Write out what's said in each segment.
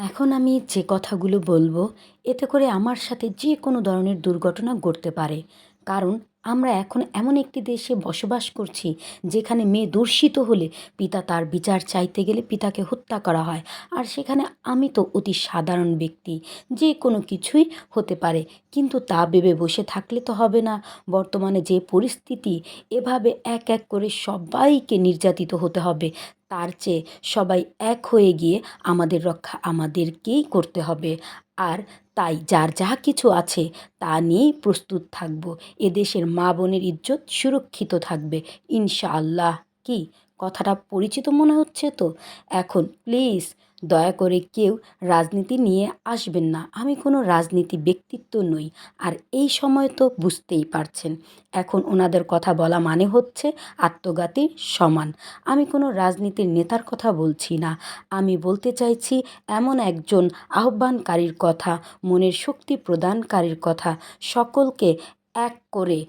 এখন আমি যে কথাগুলো বলব, এতে করে আমার সাথে যে কোনো ধরনের দুর্ঘটনা ঘটতে পারে। কারণ আমরা এখন এমন একটি দেশে বসবাস করছি যেখানে মেয়ে ধর্ষিত হলে পিতা তার বিচার চাইতে গেলে পিতাকে হত্যা করা হয়। আর সেখানে আমি তো অতি সাধারণ ব্যক্তি, যে কোনো কিছুই হতে পারে, কিন্তু তা ভেবে বসে থাকলে তো হবে না। বর্তমানে যে পরিস্থিতি, এভাবে এক এক করে সবাইকে নির্যাতিত হতে হবে। তার চেয়ে সবাই এক হয়ে গিয়ে আমাদের রক্ষা আমাদেরকেই করতে হবে। আর তাই যার যা কিছু আছে, তা নিয়েই প্রস্তুত থাকব। এদেশের মা বোনের ইজ্জত সুরক্ষিত থাকবে, ইনশাআল্লাহ। কি? কথাটা পরিচিত মনে হচ্ছে তো? এখন প্লিজ দয়া করে কেউ রাজনীতি নিয়ে আসবেন না। আমি কোনো রাজনীতি ব্যক্তিত্ব নই আর এই সময় তো বুঝতেই পারছেন। এখন ওনাদের কথা বলা মানে হচ্ছে আত্মঘাতীর সমান। আমি কোনো রাজনীতির নেতার কথা বলছি না। আমি বলতে চাইছি এমন একজন আহ্বানকারীর কথা, মনের শক্তি প্রদানকারীর কথা, সকলকে এক করে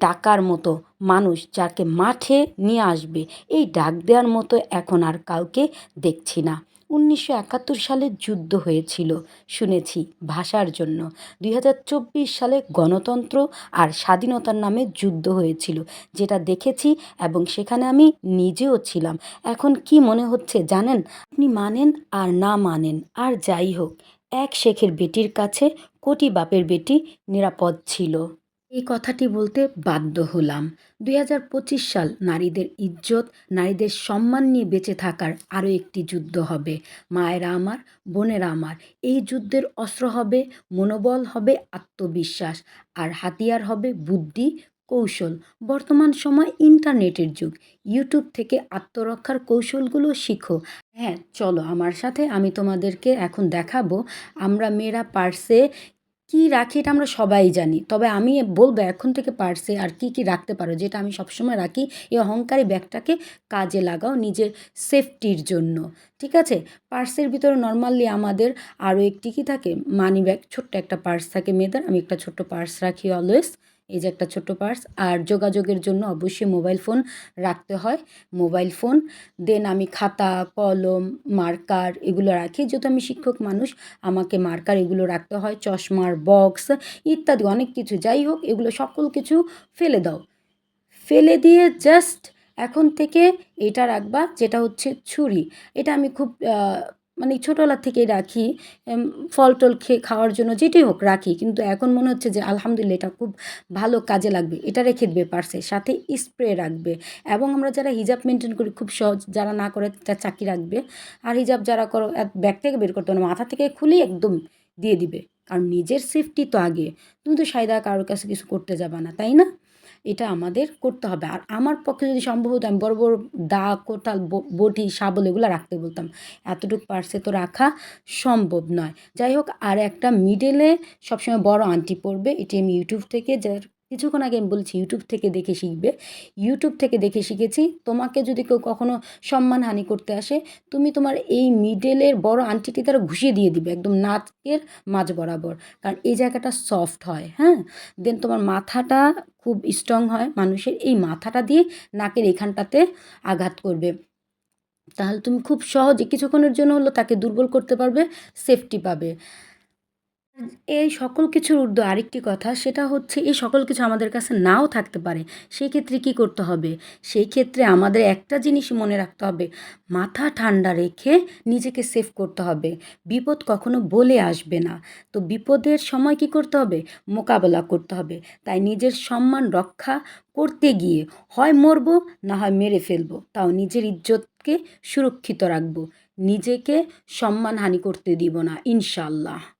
ডাকার মতো মানুষ যাকে মাঠে নিয়ে আসবে, এই ডাক দেওয়ার মতো এখন আর কাউকে দেখছি না। উনিশশো একাত্তর সালে যুদ্ধ হয়েছিল, শুনেছি ভাষার জন্য। দুই হাজার চব্বিশ সালে গণতন্ত্র আর স্বাধীনতার নামে যুদ্ধ হয়েছিল, যেটা দেখেছি এবং সেখানে আমি নিজেও ছিলাম। এখন কি মনে হচ্ছে জানেন? আপনি মানেন আর না মানেন, আর যাই হোক, এক শেখের বেটির কাছে কোটি বাপের বেটি নিরাপদ ছিল। এই কথাটি বলতে বাধ্য হলাম। দুই হাজার পঁচিশ সাল নারীদের ইজ্জত, নারীদের সম্মান নিয়ে বেঁচে থাকার আরও একটি যুদ্ধ হবে। মায়েরা আমার, বোনেরা আমার, এই যুদ্ধের অস্ত্র হবে, মনোবল হবে, আত্মবিশ্বাস, আর হাতিয়ার হবে বুদ্ধি, কৌশল। বর্তমান সময় ইন্টারনেটের যুগ। ইউটিউব থেকে আত্মরক্ষার কৌশলগুলো শিখো। হ্যাঁ চলো আমার সাথে আমি তোমাদেরকে এখন দেখাবো। আমরা মেয়েরা পার্সে কী রাখি এটা আমরা সবাই জানি। তবে আমি বলব এখন থেকে পার্সে আর কি কি রাখতে পারো, যেটা আমি সবসময় রাখি, এই অহংকারী ব্যাগটাকে কাজে লাগাও নিজের সেফটির জন্য। ঠিক আছে? পার্সের ভিতরে নর্মালি আমাদের আরও একটি কি থাকে মানি ব্যাগ ছোট্ট একটা পার্স থাকে মেয়েদের, আমি একটা ছোট্ট পার্স রাখি অলওয়েজ এই যে একটা ছোট্ট পার্স। আর যোগাযোগের জন্য অবশ্যই মোবাইল ফোন রাখতে হয়। মোবাইল ফোন, দেন আমি খাতা, কলম, মার্কার এগুলো রাখি। যেহেতু আমি শিক্ষক মানুষ, আমাকে মার্কার এগুলো রাখতে হয়। চশমার বক্স ইত্যাদি অনেক কিছু। যাই হোক, এগুলো সকল কিছু ফেলে দাও। ফেলে দিয়ে জাস্ট এখন থেকে এটা রাখবা, যেটা হচ্ছে ছুরি। এটা আমি খুব মানে ছোটোবেলার থেকেই রাখি ফল টল খেয়ে খাওয়ার জন্য যেটাই হোক রাখি। কিন্তু এখন মনে হচ্ছে যে আলহামদুলিল্লাহ এটা খুব ভালো কাজে লাগবে। এটা রেখে দেবে পার্সে, সাথে স্প্রে রাখবে। এবং আমরা যারা হিজাব মেনটেন করি খুব সহজ, যারা না করে তার চাকরি রাখবে। আর হিজাব যারা করো ব্যাগ থেকে বের করতে মাথা থেকে খুলেই একদম দিয়ে দিবে। কারণ নিজের সেফটি তো আগে। তুমি তো সায়দা কারোর কাছে কিছু করতে যাবা না, তাই না? এটা আমাদের করতে হবে। আর আমার পক্ষে যদি সম্ভব হতো, আমি বড় বড় দা, কোটাল বটি, শাবল এগুলো রাখতে বলতাম। এতটুকু পার্সে তো রাখা সম্ভব নয়। যাই হোক, আর একটা মিডেলে সবসময় বড় আন্টি পড়বে এটি আমি ইউটিউব থেকে, যার কিছুক্ষণ আগে আমি বলছি ইউটিউব থেকে দেখে শিখবে। ইউটিউব থেকে দেখে শিখেছি। তোমাকে যদি কেউ কখনো সম্মানহানি করতে আসে, তুমি তোমার এই মিডেলের বড় আংটিটি তারা ঘুষিয়ে দিয়ে দিবে, একদম নাকের মাঝ বরাবর। কারণ এই জায়গাটা সফট হয় হ্যাঁ? দেন তোমার মাথাটা খুব স্ট্রং হয়, মানুষের এই মাথাটা দিয়ে নাকের এখানটাতে আঘাত করবে। তাহলে তুমি খুব সহজে কিছুক্ষণের জন্য হলো তাকে দুর্বল করতে পারবে সেফটি পাবে। এই সকল কিছুর ঊর্ধ্ব আরেকটি কথা, সেটা হচ্ছে এই সকল কিছু আমাদের কাছে নাও থাকতে পারে। সেই ক্ষেত্রে কী করতে হবে? সেই ক্ষেত্রে আমাদের একটা জিনিস মনে রাখতে হবে, মাথা ঠান্ডা রেখে নিজেকে সেভ করতে হবে। বিপদ কখনো বলে আসবে না। তো বিপদের সময় কি করতে হবে? মোকাবেলা করতে হবে। তাই নিজের সম্মান রক্ষা করতে গিয়ে হয় মরবো, না হয় মেরে ফেলব। তাও নিজের ইজ্জতকে সুরক্ষিত রাখব। নিজেকে সম্মানহানি করতে দিব না ইনশাল্লাহ